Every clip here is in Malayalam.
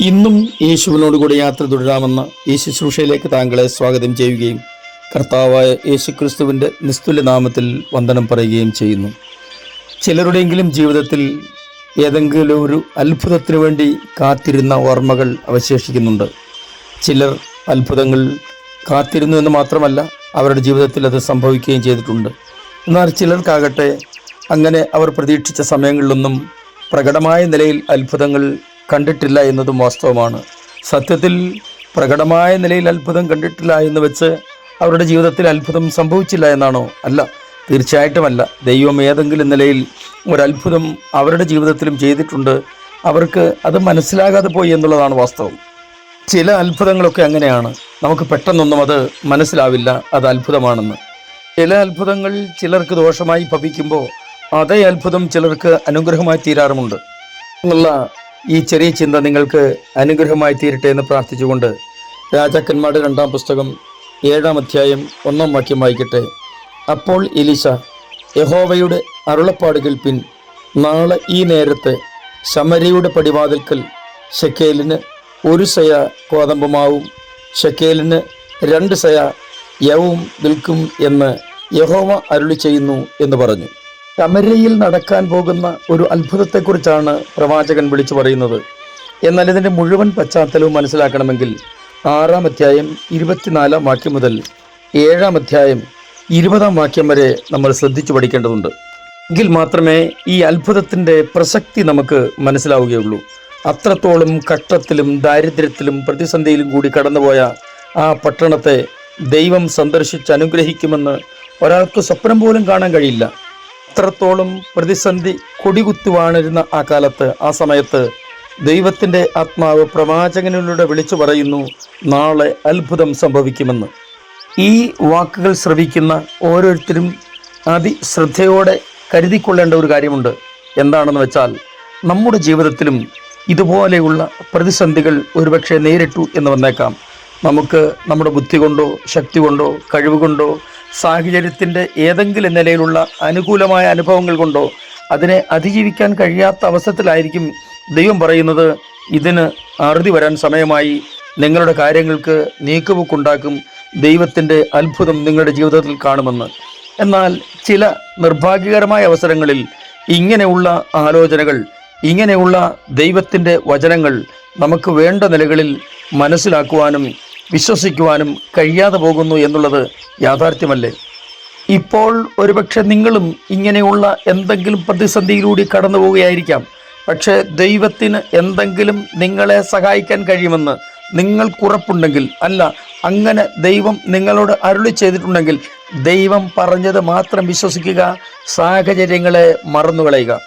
ഇന്നും യേശുവിനോട് കൂടെ യാത്ര തുടരാമെന്ന ഈ ശുശ്രൂഷയിലേക്ക് താങ്കളെ സ്വാഗതം ചെയ്യുകയും കർത്താവായ യേശു ക്രിസ്തുവിന്റെ നാമത്തിൽ വന്ദനം പറയുകയും ചെയ്യുന്നു. ചിലരുടെയെങ്കിലും ജീവിതത്തിൽ ഏതെങ്കിലും ഒരു അത്ഭുതത്തിനു വേണ്ടി കാത്തിരുന്ന ഓർമ്മകൾ അവശേഷിക്കുന്നുണ്ട്. ചിലർ അത്ഭുതങ്ങൾ കാത്തിരുന്നു എന്ന് മാത്രമല്ല അവരുടെ ജീവിതത്തിൽ അത് സംഭവിക്കുകയും ചെയ്തിട്ടുണ്ട്. എന്നാൽ ചിലർക്കാകട്ടെ അങ്ങനെ അവർ പ്രതീക്ഷിച്ച സമയങ്ങളിലൊന്നും പ്രകടമായ നിലയിൽ അത്ഭുതങ്ങൾ കണ്ടിട്ടില്ല എന്നതും വാസ്തവമാണ്. സത്യത്തിൽ പ്രകടമായ നിലയിൽ അത്ഭുതം കണ്ടിട്ടില്ല എന്ന് വെച്ച് അവരുടെ ജീവിതത്തിൽ അത്ഭുതം സംഭവിച്ചില്ല എന്നാണോ? അല്ല തീർച്ചയായിട്ടുമല്ല. ദൈവം ഏതെങ്കിലും നിലയിൽ ഒരത്ഭുതം അവരുടെ ജീവിതത്തിലും ചെയ്തിട്ടുണ്ട്. അവർക്ക് അത് മനസ്സിലാകാതെ പോയി എന്നുള്ളതാണ് വാസ്തവം. ചില അത്ഭുതങ്ങളൊക്കെ അങ്ങനെയാണ്. നമുക്ക് പെട്ടെന്നൊന്നും അത് മനസ്സിലാവില്ല അത് അത്ഭുതമാണെന്ന്. ചില അത്ഭുതങ്ങൾ ചിലർക്ക് ദോഷമായി ഭവിക്കുമ്പോൾ അതേ അത്ഭുതം ചിലർക്ക് അനുഗ്രഹമായി തീരാറുമുണ്ട്. എന്നുള്ള ഈ ചെറിയ ചിന്ത നിങ്ങൾക്ക് അനുഗ്രഹമായി തീരട്ടെ എന്ന് പ്രാർത്ഥിച്ചുകൊണ്ട് രാജാക്കന്മാരുടെ രണ്ടാം പുസ്തകം ഏഴാം അധ്യായം ഒന്നാം വാക്യം വായിക്കട്ടെ. അപ്പോൾ എലിസ യഹോവയുടെ അരുളപ്പാട് കേൾപ്പിൻ നാളെ ഈ നേരത്തെ ശമരിയുടെ പടിവാതിൽക്കൽ ഷെക്കേലിന് ഒരു സയ കോതമ്പമാവും ഷെക്കേലിന് രണ്ട് സയ യവും വിൽക്കും എന്ന് യഹോവ അരുളി ചെയ്യുന്നു എന്ന് പറഞ്ഞു. ശമരയിൽ നടക്കാൻ പോകുന്ന ഒരു അത്ഭുതത്തെക്കുറിച്ചാണ് പ്രവാചകൻ വിളിച്ചു പറയുന്നത്. എന്നാൽ ഇതിന്റെ മുഴുവൻ പശ്ചാത്തലവും മനസ്സിലാക്കണമെങ്കിൽ ആറാം അധ്യായം ഇരുപത്തിനാലാം വാക്യം മുതൽ ഏഴാം അധ്യായം ഇരുപതാം വാക്യം വരെ നമ്മൾ ശ്രദ്ധിച്ചു പഠിക്കേണ്ടതുണ്ട്. എങ്കിൽ മാത്രമേ ഈ അത്ഭുതത്തിന്റെ പ്രസക്തി നമുക്ക് മനസ്സിലാവുകയുള്ളൂ. അത്രത്തോളം കഷ്ടത്തിലും ദാരിദ്ര്യത്തിലും പ്രതിസന്ധിയിലും കൂടി കടന്നുപോയ ആ പട്ടണത്തെ ദൈവം സന്ദർശിച്ച് അനുഗ്രഹിക്കുമെന്ന് ഒരാൾക്ക് സ്വപ്നം പോലും കാണാൻ കഴിയില്ല. അത്രത്തോളം പ്രതിസന്ധി കൊടികുത്തുവാണിരുന്ന ആ കാലത്ത് ആ സമയത്ത് ദൈവത്തിന്റെ ആത്മാവ് പ്രവാചകനിലൂടെ വിളിച്ചു പറയുന്നു നാളെ അത്ഭുതം സംഭവിക്കുമെന്ന്. ഈ വാക്കുകൾ ശ്രവിക്കുന്ന ഓരോരുത്തരും അതിശ്രദ്ധയോടെ കരുതിക്കൊള്ളേണ്ട ഒരു കാര്യമുണ്ട്. എന്താണെന്ന് വെച്ചാൽ നമ്മുടെ ജീവിതത്തിലും ഇതുപോലെയുള്ള പ്രതിസന്ധികൾ ഒരുപക്ഷെ നേരിട്ടു എന്ന് വന്നേക്കാം. നമുക്ക് നമ്മുടെ ബുദ്ധി കൊണ്ടോ ശക്തി കൊണ്ടോ കഴിവ് കൊണ്ടോ സാഹചര്യത്തിന്റെ ഏതെങ്കിലും നിലയിലുള്ള അനുകൂലമായ അനുഭവങ്ങൾ കൊണ്ടോ അതിനെ അതിജീവിക്കാൻ കഴിയാത്ത അവസരത്തിലായിരിക്കും ദൈവം പറയുന്നത് ഇതിന് അറുതി വരാൻ സമയമായി. നിങ്ങളുടെ കാര്യങ്ങൾക്ക് നീക്കുപോക്കുണ്ടാക്കും ദൈവത്തിന്റെ അത്ഭുതം നിങ്ങളുടെ ജീവിതത്തിൽ കാണുമെന്ന്. എന്നാൽ ചില നിർഭാഗ്യകരമായ അവസരങ്ങളിൽ ഇങ്ങനെയുള്ള ആലോചനകൾ ഇങ്ങനെയുള്ള ദൈവത്തിന്റെ വചനങ്ങൾ നമുക്ക് വേണ്ട നിലകളിൽ മനസ്സിലാക്കുവാനും വിശ്വസിക്കുവാനും കഴിയാതെ പോകുന്നു എന്നുള്ളത് യാഥാർത്ഥ്യമല്ലേ? ഇപ്പോൾ ഒരുപക്ഷെ നിങ്ങളും ഇങ്ങനെയുള്ള എന്തെങ്കിലും പ്രതിസന്ധിയിലൂടെ കടന്നു പോവുകയായിരിക്കാം. പക്ഷേ ദൈവത്തിന് എന്തെങ്കിലും നിങ്ങളെ സഹായിക്കാൻ കഴിയുമെന്ന് നിങ്ങൾക്കുറപ്പുണ്ടെങ്കിൽ അല്ല അങ്ങനെ ദൈവം നിങ്ങളോട് അരുളി ചെയ്തിട്ടുണ്ടെങ്കിൽ ദൈവം പറഞ്ഞത് മാത്രം വിശ്വസിക്കുക സാഹചര്യങ്ങളെ മറന്നുകളയുക.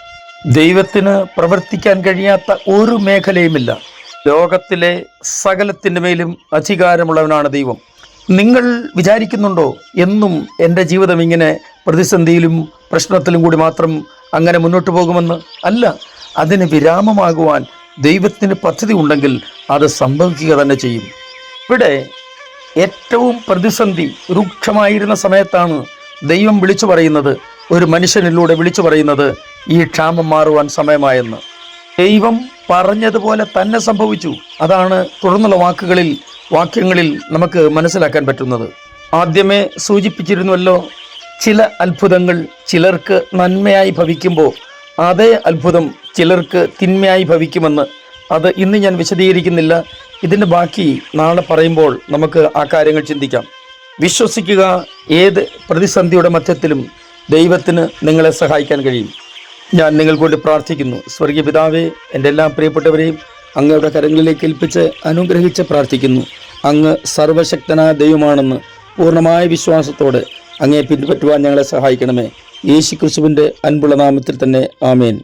ദൈവത്തിന് പ്രവർത്തിക്കാൻ കഴിയാത്ത ഒരു മേഖലയുമില്ല. ലോകത്തിലെ സകലത്തിന്റെ മേലും അധികാരമുള്ളവനാണ് ദൈവം. നിങ്ങൾ വിചാരിക്കുന്നുണ്ടോ? എന്നും എന്റെ ജീവിതം ഇങ്ങനെ പ്രതിസന്ധിയിലും പ്രശ്നത്തിലും കൂടി മാത്രം അങ്ങനെ മുന്നോട്ട് പോകുമെന്ന്? അല്ല അതിന് വിരാമമാകുവാൻ ദൈവത്തിന് പദ്ധതി ഉണ്ടെങ്കിൽ അത് സംഭവിക്കുക തന്നെ ചെയ്യും. ഇവിടെ ഏറ്റവും പ്രതിസന്ധി രൂക്ഷമായിരുന്ന സമയത്താണ് ദൈവം വിളിച്ചു പറയുന്നത് ഒരു മനുഷ്യനിലൂടെ വിളിച്ചു പറയുന്നത് ഈ ക്ഷാമം മാറുവാൻ സമയമായെന്ന്. ദൈവം പറഞ്ഞതുപോലെ തന്നെ സംഭവിച്ചു. അതാണ് തുടർന്നുള്ള വാക്കുകളിൽ വാക്യങ്ങളിൽ നമുക്ക് മനസ്സിലാക്കാൻ പറ്റുന്നത്. ആദ്യമേ സൂചിപ്പിച്ചിരുന്നുവല്ലോ ചില അത്ഭുതങ്ങൾ ചിലർക്ക് നന്മയായി ഭവിക്കുമ്പോൾ അതേ അത്ഭുതം ചിലർക്ക് തിന്മയായി ഭവിക്കുമെന്ന്. അത് ഇന്ന് ഞാൻ വിശദീകരിക്കുന്നില്ല. ഇതിന്റെ ബാക്കി നാളെ പറയുമ്പോൾ നമുക്ക് ആ കാര്യങ്ങൾ ചിന്തിക്കാം. വിശ്വസിക്കുക ഏത് പ്രതിസന്ധിയുടെ മധ്യത്തിലും ദൈവത്തിന് നിങ്ങളെ സഹായിക്കാൻ കഴിയും. ഞാൻ നിങ്ങൾക്ക് വേണ്ടി പ്രാർത്ഥിക്കുന്നു. സ്വർഗീയ പിതാവേ എന്റെ എല്ലാ പ്രിയപ്പെട്ടവരെയും അങ്ങയുടെ കരങ്ങളിലേക്ക് ഏൽപ്പിച്ച് അനുഗ്രഹിച്ച് പ്രാർത്ഥിക്കുന്നു. അങ്ങ് സർവശക്തനായ ദൈവമാണെന്ന് പൂർണമായ വിശ്വാസത്തോടെ അങ്ങേ പിൻപറ്റുവാൻ ഞങ്ങളെ സഹായിക്കണമേ. യേശു ക്രിസ്തുവിന്റെ അൻപുള്ള നാമത്തിൽ തന്നെ ആമേൻ.